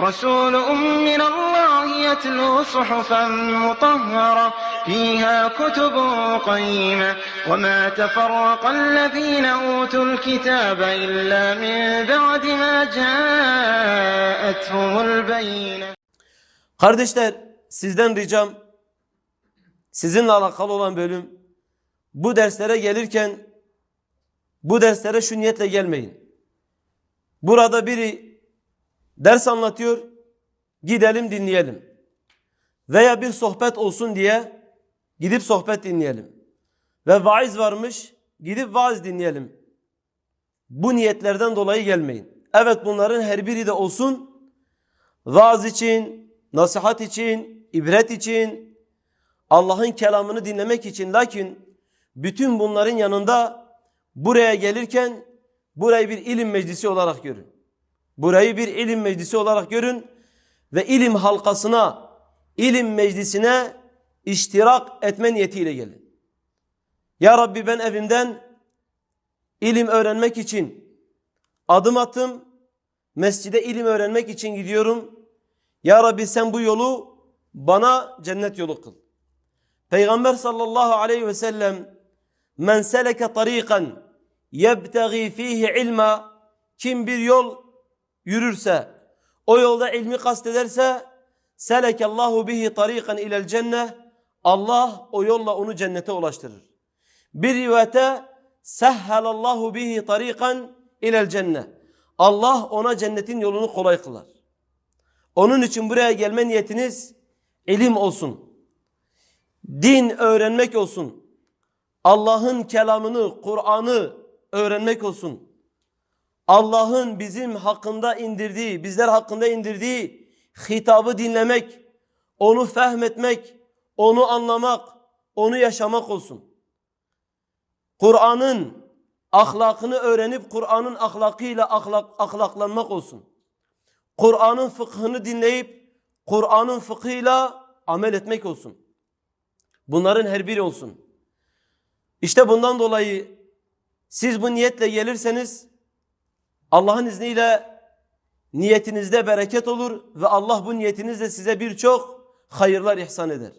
رسول من الله يتلو صحفا مطهرة فيها كتب قيمة وما تفرق الذين أوتوا الكتاب إلا من بعد ما جاءتهم البينة Kardeşler sizden ricam sizinle alakalı olan bölüm bu derslere gelirken bu derslere şu niyetle gelmeyin. Burada biri ders anlatıyor gidelim dinleyelim. Veya bir sohbet olsun diye gidip sohbet dinleyelim. Ve vaiz varmış gidip vaaz dinleyelim. Bu niyetlerden dolayı gelmeyin. Evet bunların her biri de olsun. Vaaz için, nasihat için, ibret için, Allah'ın kelamını dinlemek için. Lakin bütün bunların yanında buraya gelirken burayı bir ilim meclisi olarak görün. Burayı bir ilim meclisi olarak görün ve ilim halkasına, ilim meclisine iştirak etme niyetiyle gelin. Ya Rabbi ben evimden ilim öğrenmek için adım attım. Mescide ilim öğrenmek için gidiyorum. Ya Rabbi sen bu yolu bana cennet yolu kıl. Peygamber sallallahu aleyhi ve sellem men seleke tariqan yebtagi fihi ilma kim bir yol yürürse o yolda ilmi kastederse selekallahu bihi tariqan ilel cenne Allah o yolla onu cennete ulaştırır. Bir rivayete sehhalallahu bihi tariqan ilel cenne. Allah ona cennetin yolunu kolay kılar. Onun için buraya gelme niyetiniz ilim olsun. Din öğrenmek olsun. Allah'ın kelamını, Kur'an'ı öğrenmek olsun. Allah'ın bizim hakkında indirdiği, bizler hakkında indirdiği hitabı dinlemek, onu fehmetmek, onu anlamak, onu yaşamak olsun. Kur'an'ın ahlakını öğrenip Kur'an'ın ahlakıyla ahlak, ahlaklanmak olsun. Kur'an'ın fıkhını dinleyip Kur'an'ın fıkhıyla amel etmek olsun. Bunların her biri olsun. İşte bundan dolayı siz bu niyetle gelirseniz Allah'ın izniyle niyetinizde bereket olur ve Allah bu niyetinizle size birçok hayırlar ihsan eder.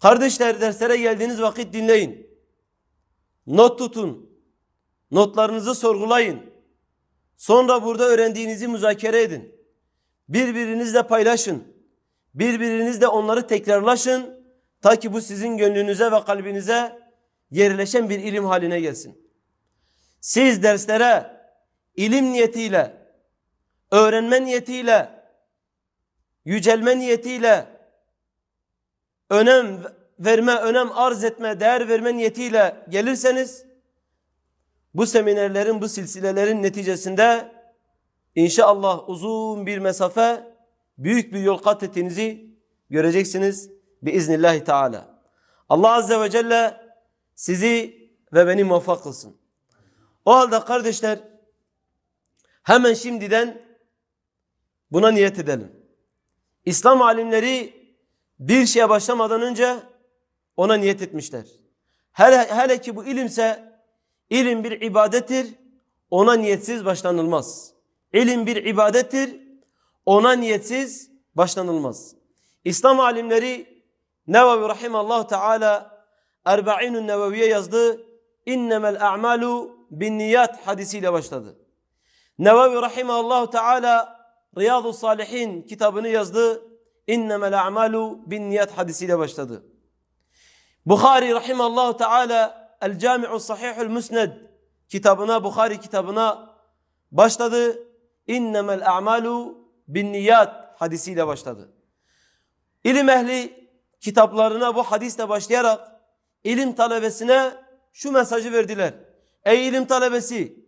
Kardeşler derslere geldiğiniz vakit dinleyin. Not tutun. Notlarınızı sorgulayın. Sonra burada öğrendiğinizi müzakere edin. Birbirinizle paylaşın. Birbirinizle onları tekrarlaşın. Ta ki bu sizin gönlünüze ve kalbinize yerleşen bir ilim haline gelsin. Siz derslere ilim niyetiyle, öğrenme niyetiyle, yücelme niyetiyle, önem verme, önem arz etme, değer verme niyetiyle gelirseniz bu seminerlerin, bu silsilelerin neticesinde inşallah uzun bir mesafe, büyük bir yol kat ettiğinizi göreceksiniz biiznillahi teala. Allah azze ve celle sizi ve beni muvaffak kılsın. O halde kardeşler hemen şimdiden buna niyet edelim. İslam alimleri bir şeye başlamadan önce ona niyet etmişler. Hele, hele ki bu ilimse ilim bir ibadettir. Ona niyetsiz başlanılmaz. İlim bir ibadettir. Ona niyetsiz başlanılmaz. İslam alimleri Nevevi Rahimallahu Teala Erba'inun Nevevi'ye yazdı. İnnemel a'malu bin niyat hadisiyle başladı. Nevevi Rahimallahu Teala Riyadu Salihin kitabını yazdı. İnnemel a'malu bin niyat hadisiyle başladı. Bukhari Rahimallahu Teala El Cami'u Sahihul Musned kitabına, Bukhari kitabına başladı. İnnemel a'malu bin niyat hadisiyle başladı. İlim ehli kitaplarına bu hadisle başlayarak ilim talebesine şu mesajı verdiler. Ey ilim talebesi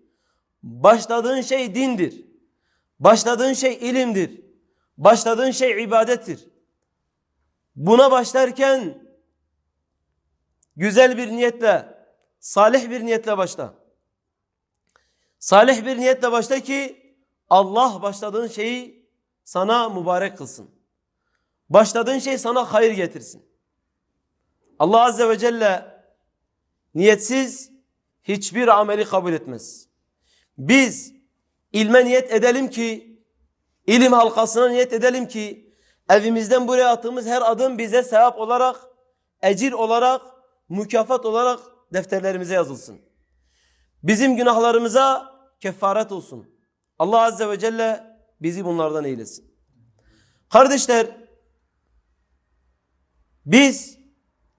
başladığın şey dindir. Başladığın şey ilimdir. Başladığın şey ibadettir. Buna başlarken güzel bir niyetle, salih bir niyetle başla. Salih bir niyetle başla ki Allah başladığın şeyi sana mübarek kılsın. Başladığın şey sana hayır getirsin. Allah Azze ve Celle niyetsiz hiçbir ameli kabul etmez. Biz ilme niyet edelim ki İlim halkasına niyet edelim ki evimizden buraya attığımız her adım bize sevap olarak, ecir olarak, mükafat olarak defterlerimize yazılsın. Bizim günahlarımıza kefaret olsun. Allah Azze ve Celle bizi bunlardan eylesin. Kardeşler, biz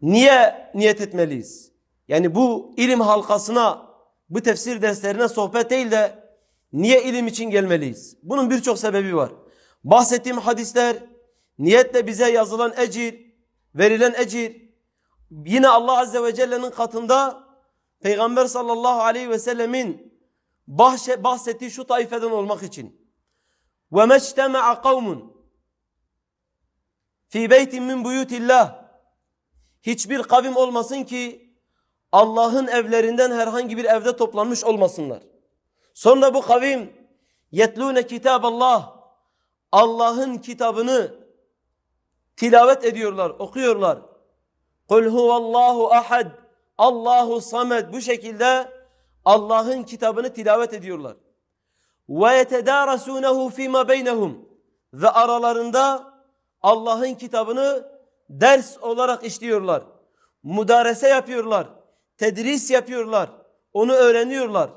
niye niyet etmeliyiz? Yani bu ilim halkasına, bu tefsir derslerine sohbet değil de niye ilim için gelmeliyiz? Bunun birçok sebebi var. Bahsettiğim hadisler, niyetle bize yazılan ecir, verilen ecir, yine Allah Azze ve Celle'nin katında Peygamber sallallahu aleyhi ve sellemin bahşe- bahsettiği şu taifeden olmak için. وَمَا اجْتَمَعَ قَوْمٌ fi beytin min buyutillah hiçbir kavim olmasın ki Allah'ın evlerinden herhangi bir evde toplanmış olmasınlar. Sonra bu kavim yetlûne kitaballah Allah'ın kitabını tilavet ediyorlar, okuyorlar. Kul huvallahu ahad Allahu samed bu şekilde Allah'ın kitabını tilavet ediyorlar. Ve yetedâresûnehu fîmâ beynehum ve aralarında Allah'ın kitabını ders olarak işliyorlar. Mudarese yapıyorlar. Tedris yapıyorlar. Onu öğreniyorlar.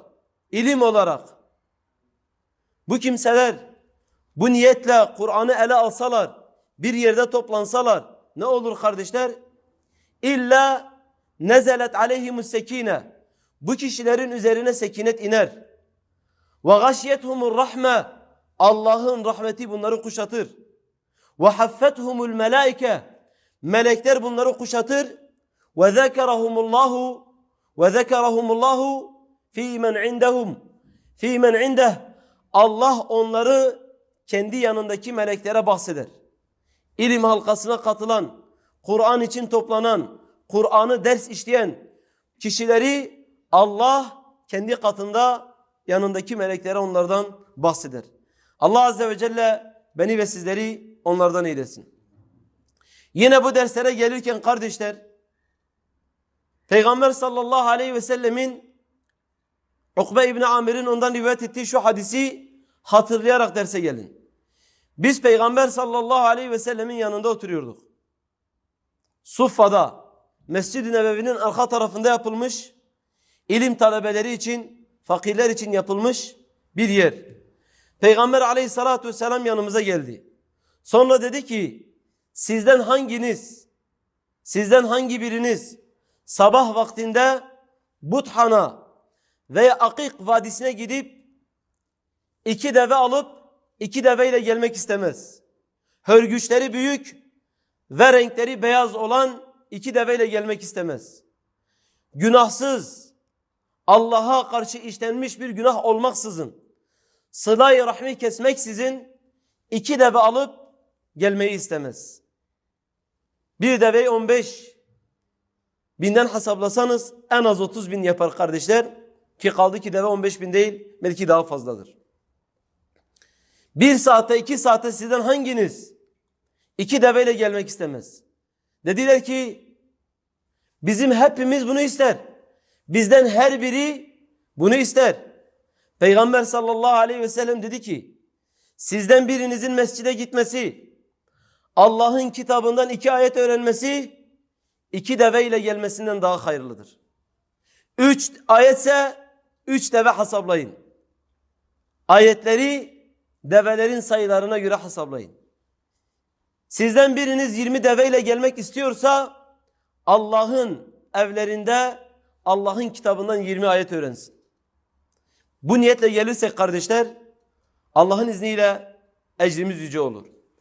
İlim olarak. Bu kimseler bu niyetle Kur'an'ı ele alsalar, bir yerde toplansalar ne olur kardeşler? İlla nezelet aleyhimus sekine. Bu kişilerin üzerine sekinet iner. Ve gashiyethumur rahme. Allah'ın rahmeti bunları kuşatır. Ve haffethumul melaike. Melekler bunları kuşatır. Ve zekerahumullahu ve zekerahumullahu fi men indehum. Fi men indeh. Allah onları kendi yanındaki meleklere bahseder. İlim halkasına katılan, Kur'an için toplanan, Kur'an'ı ders işleyen kişileri Allah kendi katında yanındaki meleklere onlardan bahseder. Allah Azze ve Celle beni ve sizleri onlardan eylesin. Yine bu derslere gelirken kardeşler, Peygamber sallallahu aleyhi ve sellemin Ukbe İbni Amir'in ondan rivayet ettiği şu hadisi hatırlayarak derse gelin. Biz Peygamber sallallahu aleyhi ve sellemin yanında oturuyorduk. Suffa'da Mescid-i Nebevi'nin arka tarafında yapılmış ilim talebeleri için, fakirler için yapılmış bir yer. Peygamber aleyhissalatü vesselam yanımıza geldi. Sonra dedi ki sizden hanginiz, sizden hangi biriniz sabah vaktinde Buthan'a veya Akik Vadisi'ne gidip iki deve alıp iki deveyle gelmek istemez. Hörgüçleri büyük ve renkleri beyaz olan iki deveyle gelmek istemez. Günahsız, Allah'a karşı işlenmiş bir günah olmaksızın, sıla-i rahmi kesmeksizin iki deve alıp gelmeyi istemez. Bir deveyi 15 binden hesaplasanız en az 30 bin yapar kardeşler. Ki kaldı ki deve 15 bin değil belki daha fazladır. Bir saate iki saate sizden hanginiz iki deveyle gelmek istemez? Dediler ki bizim hepimiz bunu ister. Bizden her biri bunu ister. Peygamber sallallahu aleyhi ve sellem dedi ki sizden birinizin mescide gitmesi, Allah'ın kitabından iki ayet öğrenmesi, iki deveyle gelmesinden daha hayırlıdır. Üç ayetse üç deve hesaplayın. Ayetleri develerin sayılarına göre hesaplayın. Sizden biriniz 20 deveyle gelmek istiyorsa Allah'ın evlerinde Allah'ın kitabından 20 ayet öğrensin. Bu niyetle gelirsek kardeşler Allah'ın izniyle ecrimiz yüce olur.